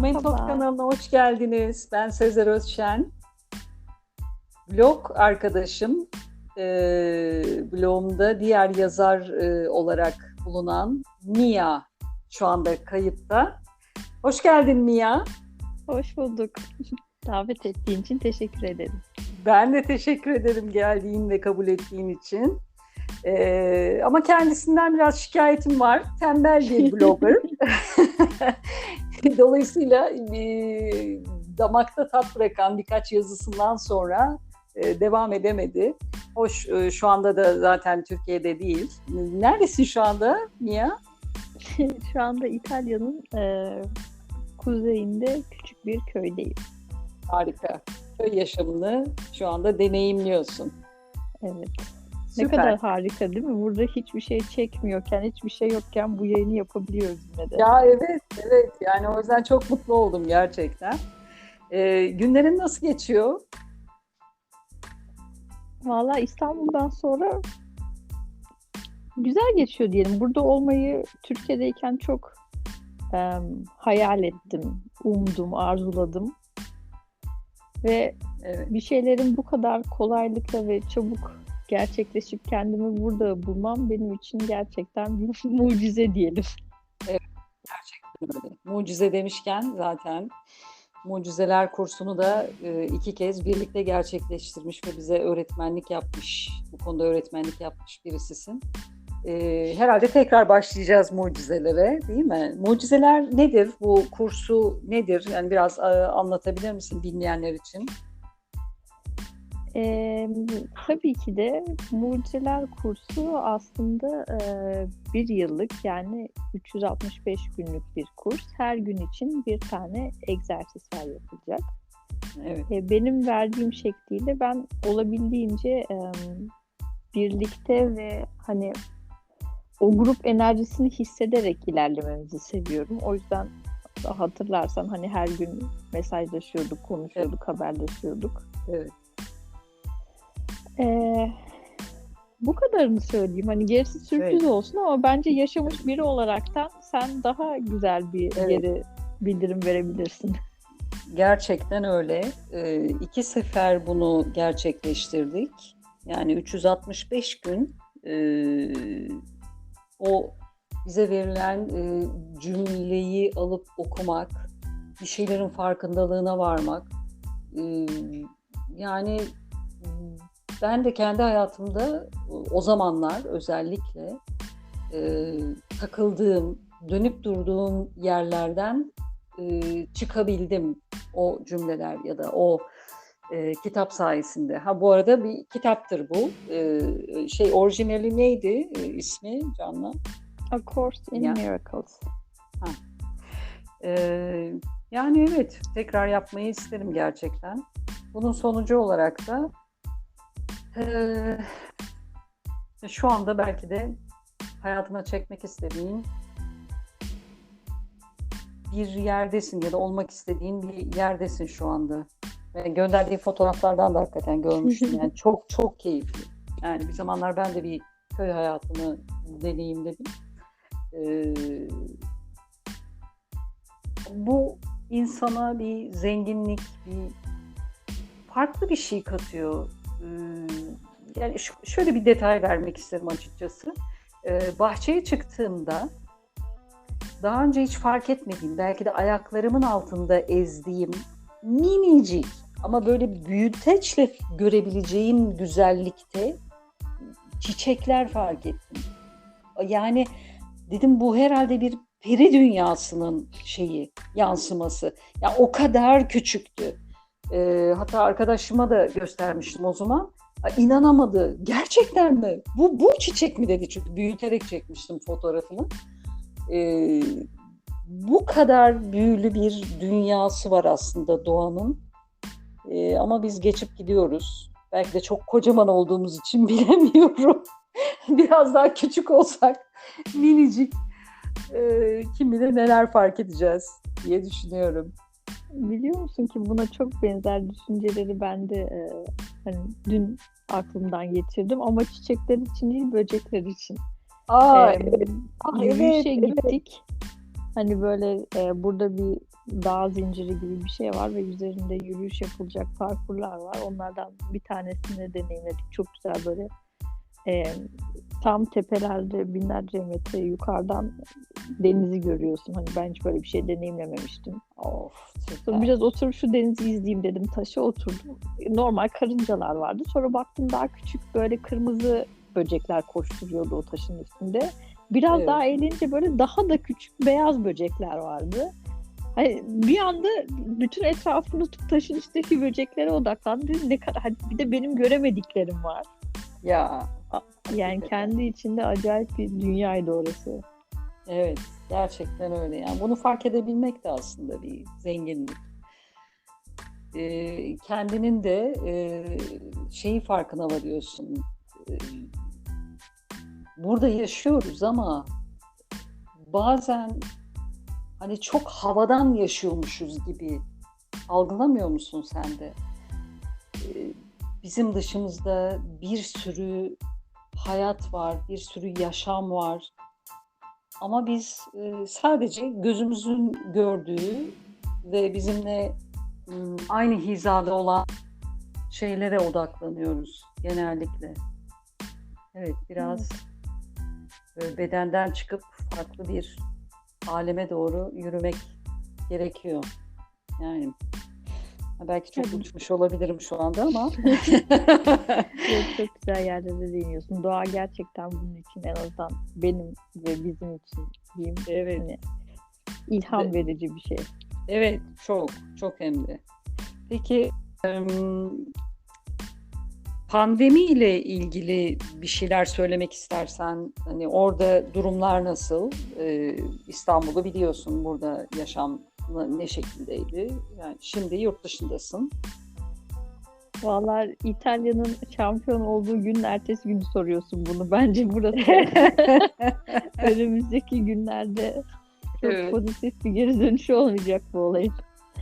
Merhaba. kanalına hoş geldiniz. Ben Sezer Özşen. Blog arkadaşım. Ee, blogumda diğer yazar e, olarak bulunan Mia şu anda kayıtta. Hoş geldin Mia. Hoş bulduk. Davet ettiğin için teşekkür ederim. Ben de teşekkür ederim geldiğin ve kabul ettiğin için. Ee, ama kendisinden biraz şikayetim var. Tembel bir blogger. Dolayısıyla e, damakta tat bırakan birkaç yazısından sonra e, devam edemedi. Hoş e, şu anda da zaten Türkiye'de değil. Neredesin şu anda Mia? Şu anda İtalya'nın e, kuzeyinde küçük bir köydeyim. Harika. Köy yaşamını şu anda deneyimliyorsun. Evet. Süper. Ne kadar harika değil mi? Burada hiçbir şey çekmiyorken, hiçbir şey yokken bu yayını yapabiliyoruz yine de. Ya evet, evet. Yani o yüzden çok mutlu oldum gerçekten. Ee, günlerin nasıl geçiyor? Valla İstanbul'dan sonra güzel geçiyor diyelim. Burada olmayı Türkiye'deyken çok e, hayal ettim, umdum, arzuladım. Ve Evet. bir şeylerin bu kadar kolaylıkla ve çabuk gerçekleşip kendimi burada bulmam benim için gerçekten bir mucize diyelim. Öyle. Mucize demişken zaten mucizeler kursunu da e, iki kez birlikte gerçekleştirmiş ve bize öğretmenlik yapmış. Bu konuda öğretmenlik yapmış birisisin. E, herhalde tekrar başlayacağız mucizelere değil mi? Mucizeler nedir? Bu kursu nedir? Yani biraz e, anlatabilir misin dinleyenler için? Ee, tabii ki de Mucizeler kursu aslında e, bir yıllık yani 365 günlük bir kurs. Her gün için bir tane egzersizler yapılacak. Evet. E, benim verdiğim şekliyle ben olabildiğince e, birlikte ve hani o grup enerjisini hissederek ilerlememizi seviyorum. O yüzden hatırlarsan hani her gün mesajlaşıyorduk, konuşuyorduk, haberleşiyorduk. Evet. Ee, bu kadarını söyleyeyim. Hani gerisi sürpriz Evet. olsun ama bence yaşamış biri olaraktan sen daha güzel bir Evet. yere bildirim verebilirsin. Gerçekten öyle. Ee, iki sefer bunu gerçekleştirdik. Yani 365 gün e, o bize verilen e, cümleyi alıp okumak, bir şeylerin farkındalığına varmak. E, yani ben de kendi hayatımda o zamanlar özellikle e, takıldığım, dönüp durduğum yerlerden e, çıkabildim o cümleler ya da o e, kitap sayesinde. Ha bu arada bir kitaptır bu. E, şey orijinali neydi e, ismi Canla? A Course in Ya. Miracles. E, yani evet tekrar yapmayı isterim gerçekten. Bunun sonucu olarak da e, şu anda belki de hayatına çekmek istediğin bir yerdesin ya da olmak istediğin bir yerdesin şu anda. Ve gönderdiği fotoğraflardan da hakikaten görmüştüm. Yani çok çok keyifli. Yani bir zamanlar ben de bir köy hayatını deneyimledim. Ee, bu insana bir zenginlik, bir farklı bir şey katıyor. Ee, yani şöyle bir detay vermek isterim açıkçası. Ee, bahçeye çıktığımda daha önce hiç fark etmediğim, belki de ayaklarımın altında ezdiğim minicik ama böyle büyüteçle görebileceğim güzellikte çiçekler fark ettim. Yani dedim bu herhalde bir peri dünyasının şeyi, yansıması. Ya o kadar küçüktü. Ee, hatta arkadaşıma da göstermiştim o zaman. İnanamadı. Gerçekten mi? Bu bu çiçek mi dedi çünkü büyüterek çekmiştim fotoğrafını. Ee, bu kadar büyülü bir dünyası var aslında doğanın. Ee, ama biz geçip gidiyoruz. Belki de çok kocaman olduğumuz için bilemiyorum. Biraz daha küçük olsak minicik e, kim bilir neler fark edeceğiz diye düşünüyorum. Biliyor musun ki buna çok benzer düşünceleri ben de e, hani dün aklımdan geçirdim ama çiçekler için değil böcekler için. Aa, Ee, evet. Aa, yürüyüşe evet, evet. gittik. Hani böyle e, burada bir dağ zinciri gibi bir şey var ve üzerinde yürüyüş yapılacak parkurlar var. Onlardan bir tanesini deneyimledik. Çok güzel böyle e, tam tepelerde binlerce metre yukarıdan denizi görüyorsun. Hani ben hiç böyle bir şey deneyimlememiştim. Of süper. Sonra biraz oturup şu denizi izleyeyim dedim. Taşa oturdum. Normal karıncalar vardı. Sonra baktım daha küçük böyle kırmızı böcekler koşturuyordu o taşın üstünde. Biraz Evet. daha eğlenince böyle daha da küçük beyaz böcekler vardı. Hani bir anda bütün etrafını tutup taşın üstteki böceklere odaklandım. Dedim, Ne kadar, hadi bir de benim göremediklerim var. Ya Yani kendi içinde acayip bir dünyaydı orası. evet gerçekten öyle. Yani bunu fark edebilmek de aslında bir zenginlik. Ee, kendinin de e, şeyi farkına varıyorsun. Ee, burada yaşıyoruz ama bazen hani çok havadan yaşıyormuşuz gibi algılamıyor musun sen de? Ee, bizim dışımızda bir sürü hayat var, bir sürü yaşam var. Ama biz e, sadece gözümüzün gördüğü ve bizimle aynı hizada olan şeylere odaklanıyoruz genellikle. Evet, biraz e, bedenden çıkıp farklı bir aleme doğru yürümek gerekiyor. Yani belki çok uçmuş olabilirim şu anda ama Çok, çok güzel yerlere değiniyorsun. Doğa gerçekten bunun için en azından benim ve bizim için diyeyim. Evet. Hani ilham Ve- verici bir şey. Evet, çok, çok hem de. Peki, em, pandemi ile ilgili bir şeyler söylemek istersen, hani orada durumlar nasıl? Ee, İstanbul'u biliyorsun, burada yaşam ne şekildeydi? Yani şimdi yurt dışındasın. Vallahi İtalya'nın şampiyon olduğu günün ertesi günü soruyorsun bunu. Bence burası önümüzdeki günlerde çok Evet. pozitif bir geri dönüşü olmayacak bu olayın.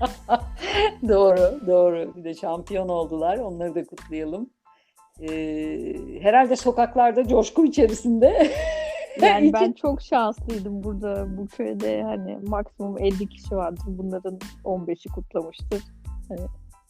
Doğru, doğru. Bir de şampiyon oldular. Onları da kutlayalım. Ee, herhalde sokaklarda coşku içerisinde. Yani ben çok şanslıydım burada bu köyde hani maksimum 50 kişi vardır. Bunların 15'i kutlamıştır. Hani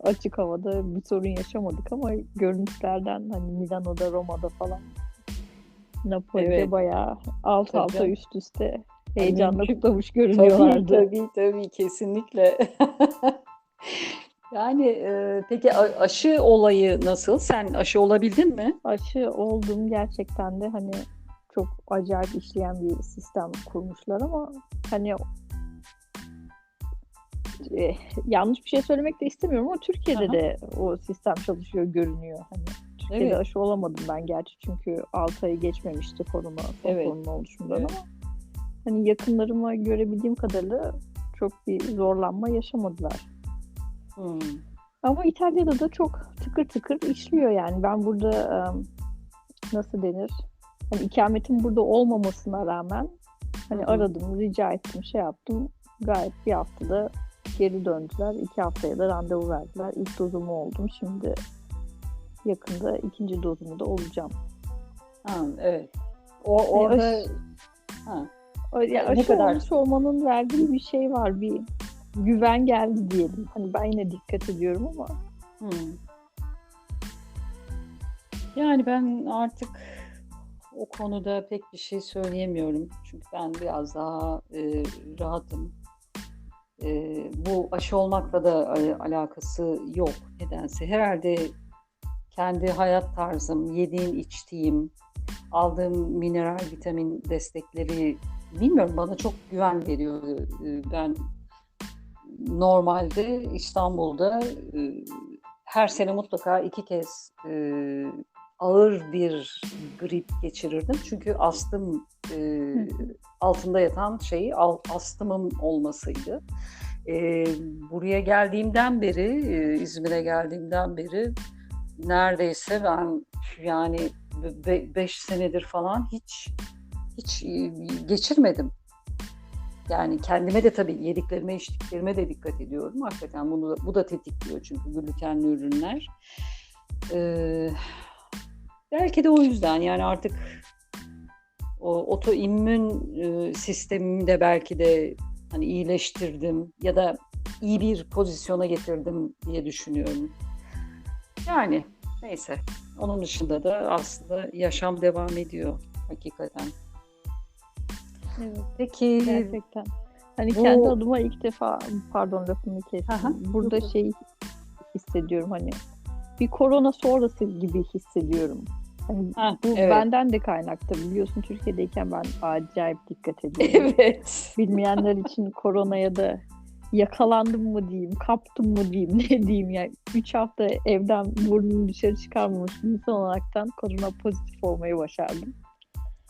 açık havada bir sorun yaşamadık ama görüntülerden hani Milano'da, Roma'da falan Napoli'de Evet. bayağı alt Tabii alta üst üste heyecanla mümkün. kutlamış Tabii görünüyorlardı. tabii tabii kesinlikle. yani e, peki aşı olayı nasıl? Sen aşı olabildin mi? Aşı oldum gerçekten de hani çok acayip işleyen bir sistem kurmuşlar ama hani e, yanlış bir şey söylemek de istemiyorum ama Türkiye'de Aha. de o sistem çalışıyor görünüyor. Hani Türkiye'de Evet. aşı olamadım ben gerçi çünkü 6 ayı geçmemişti korona, Evet. korona oluşumundan Evet. ama hani yakınlarıma görebildiğim kadarıyla çok bir zorlanma yaşamadılar. Hmm. Ama İtalya'da da çok tıkır tıkır işliyor yani. Ben burada nasıl denir? Hani ikametim burada olmamasına rağmen hani Hı hı. aradım, rica ettim, şey yaptım. Gayet bir haftada geri döndüler. İki haftaya da randevu verdiler. İlk dozumu oldum. Şimdi yakında ikinci dozumu da olacağım. Ha, evet. O, orada aşı- ha, O- Ya Ne kadar- olmuş olmanın verdiği bir şey var. Bir güven geldi diyelim. Hani ben yine dikkat ediyorum ama hmm. Yani ben artık o konuda pek bir şey söyleyemiyorum. Çünkü ben biraz daha e, rahatım. E, bu aşı olmakla da e, alakası yok nedense. Herhalde kendi hayat tarzım, yediğim, içtiğim, aldığım mineral, vitamin destekleri bilmiyorum bana çok güven veriyor. E, Ben normalde İstanbul'da e, her sene mutlaka iki kez e, ağır bir grip geçirirdim. Çünkü astım e, altında yatan şey al- astımım olmasıydı. E, buraya geldiğimden beri, e, İzmir'e geldiğimden beri neredeyse ben yani 5 senedir falan hiç hiç e, geçirmedim. Yani kendime de tabii yediklerime, içtiklerime de dikkat ediyorum. Hakikaten bunu da, bu da tetikliyor çünkü glutenli ürünler. Ee, belki de o yüzden yani artık o otoimmün e, sistemim de belki de hani iyileştirdim ya da iyi bir pozisyona getirdim diye düşünüyorum. Yani neyse. Onun dışında da aslında yaşam devam ediyor hakikaten. Evet, Peki gerçekten. Hani Bu- kendi adıma ilk defa pardon lafını kestim. Aha, Burada yok, yok. şey hissediyorum hani bir korona sonrası gibi hissediyorum. Hani Ha, bu evet. benden de kaynaklı. Biliyorsun Türkiye'deyken ben acayip dikkat ediyorum. evet. Bilmeyenler için koronaya da yakalandım mı diyeyim, kaptım mı diyeyim, ne diyeyim yani. 3 hafta evden burnumu dışarı çıkarmamış insan olaraktan korona pozitif olmayı başardım.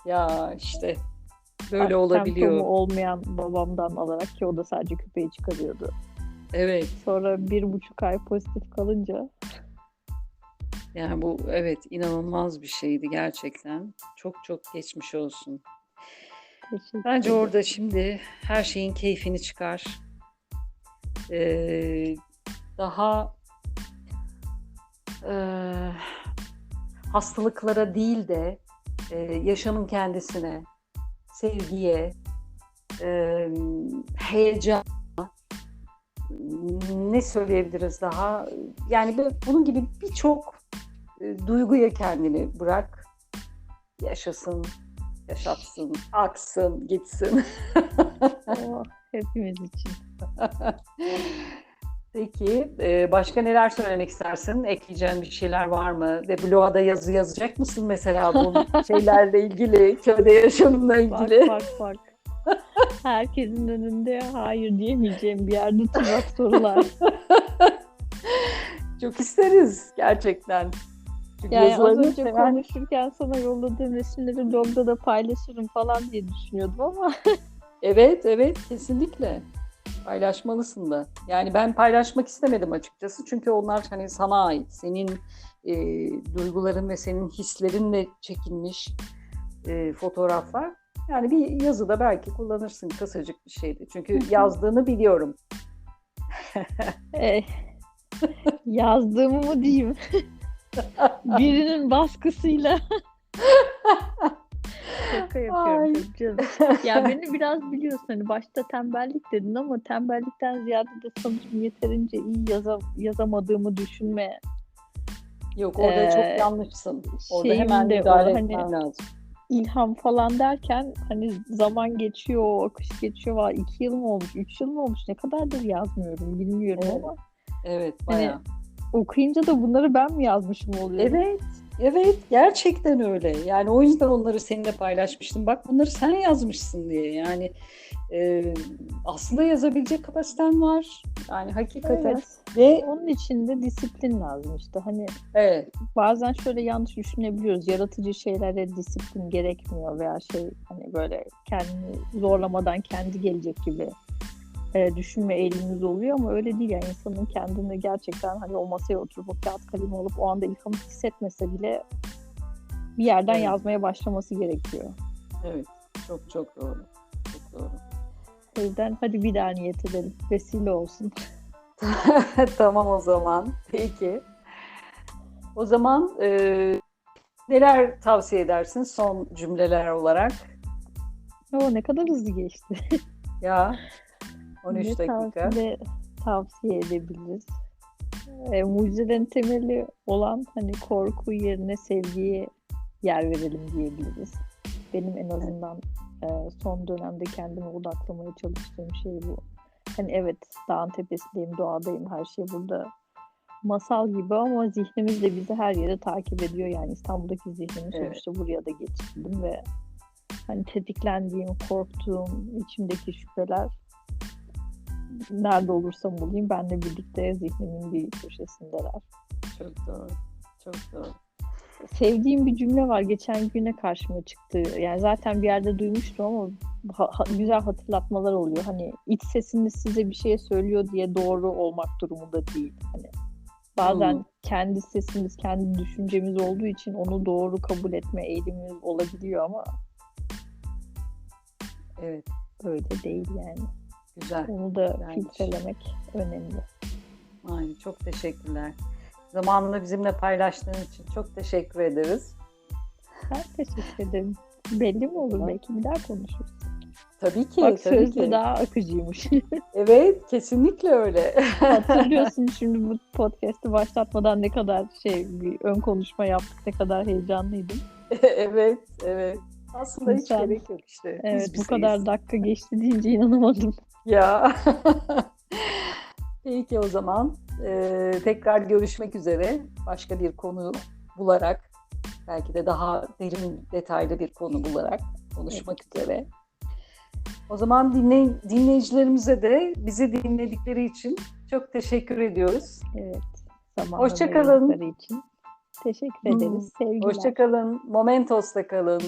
Ya işte böyle Semptomu olabiliyor. olmayan babamdan alarak ki o da sadece küpeyi çıkarıyordu. Evet. Sonra bir buçuk ay pozitif kalınca Yani bu evet inanılmaz bir şeydi gerçekten. Çok çok geçmiş olsun. Bence orada şimdi her şeyin keyfini çıkar. Ee, daha eee, hastalıklara değil de e, yaşamın kendisine, sevgiye, e, heyecana ne söyleyebiliriz daha? Yani böyle bunun gibi birçok e, duyguya kendini bırak. Yaşasın, yaşatsın, aksın, gitsin. Oh, hepimiz için. Peki, e, başka neler söylemek istersin? Ekleyeceğin bir şeyler var mı? Ve bloğa da yazı yazacak mısın mesela bu şeylerle ilgili, köyde yaşamınla Bak ilgili? bak bak. Herkesin önünde hayır diyemeyeceğim bir yerde tuzak sorular. Çok isteriz gerçekten. Yani az önce seven- konuşurken sana yolladığım resimleri blogda da paylaşırım falan diye düşünüyordum ama Evet, evet, kesinlikle. Paylaşmalısın da. Yani ben paylaşmak istemedim açıkçası. Çünkü onlar hani sana ait. Senin e, duyguların ve senin hislerinle çekilmiş e, fotoğraflar. Yani bir yazıda belki kullanırsın kısacık bir şeydi. Çünkü yazdığını biliyorum. eh, yazdığımı mı diyeyim? Birinin baskısıyla. Şaka yapıyorum canım. Ya beni biraz biliyorsun hani başta tembellik dedin ama tembellikten ziyade de sanırım yeterince iyi yaza, yazamadığımı düşünme Yok orada Ee, çok yanlışsın. Orada hemen müdahale hani- etmen lazım. ilham falan derken hani zaman geçiyor, akış geçiyor. Valla iki yıl mı olmuş, üç yıl mı olmuş ne kadardır yazmıyorum bilmiyorum Evet. ama Evet hani bayağı. Okuyunca da bunları ben mi yazmışım oluyor? Evet, evet gerçekten öyle. Yani o yüzden onları seninle paylaşmıştım. Bak bunları sen yazmışsın diye. Yani e, aslında yazabilecek kapasiten var. Yani hakikaten. Evet. Ve Onun için de disiplin lazım işte. Hani evet, bazen şöyle yanlış düşünebiliyoruz. Yaratıcı şeylere disiplin gerekmiyor veya şey hani böyle kendini zorlamadan kendi gelecek gibi e, düşünme eğilimimiz oluyor ama öyle değil yani insanın kendini gerçekten hani o masaya oturup o kağıt kalemi alıp o anda ilhamı hissetmese bile bir yerden Evet. yazmaya başlaması gerekiyor. evet. Çok çok doğru. Çok doğru. O yüzden hadi bir daha niyet edelim. Vesile olsun. tamam o zaman. Peki. O zaman e, neler tavsiye edersin son cümleler olarak? O ne kadar hızlı geçti. Ya 13 Ne dakika. tavsiye, tavsiye edebiliriz. E, mucizelerin temeli olan hani korku yerine sevgiye yer verelim diyebiliriz. Benim en azından e, son dönemde kendime odaklamaya çalıştığım şey bu. Hani evet dağın tepesindeyim, doğadayım, her şey burada masal gibi ama zihnimiz de bizi her yere takip ediyor. Yani İstanbul'daki zihnimi Evet. sonuçta buraya da geçirdim ve hani tetiklendiğim, korktuğum, içimdeki şüpheler nerede olursam olayım benle birlikte zihnimin bir köşesindeler. Çok doğru. Çok doğru. Sevdiğim bir cümle var. Geçen güne karşıma çıktı. Yani zaten bir yerde duymuştum ama ha- ha- güzel hatırlatmalar oluyor. Hani iç sesiniz size bir şey söylüyor diye doğru olmak durumunda değil. Hani bazen Hmm. kendi sesimiz, kendi düşüncemiz olduğu için onu doğru kabul etme eğilimimiz olabiliyor ama Evet. öyle değil yani. Güzel. Onu da Güzelmiş. filtrelemek önemli. Aynen. Çok teşekkürler. Zamanını bizimle paylaştığın için çok teşekkür ederiz. Ben teşekkür ederim. Belli mi olur? Tamam. Belki bir daha konuşuruz. Tabii ki, Bak tabii sözlü ki. daha akıcıymış. Evet, kesinlikle öyle. Hatırlıyorsun şimdi bu podcast'ı başlatmadan ne kadar şey bir ön konuşma yaptık, ne kadar heyecanlıydım. evet, evet. Aslında hiç İnsan- gerek yok işte. Evet Biz bu kadar dakika geçti deyince inanamadım. Ya. Peki o zaman e, tekrar görüşmek üzere. Başka bir konu bularak, belki de daha derin, detaylı bir konu bularak konuşmak üzere. O zaman dinley- dinleyicilerimize de bizi dinledikleri için çok teşekkür ediyoruz. Evet. Zamanla Hoşça kalın. için. Teşekkür ederiz. Sevgiler. Hoşçakalın, Momentos'ta kalın.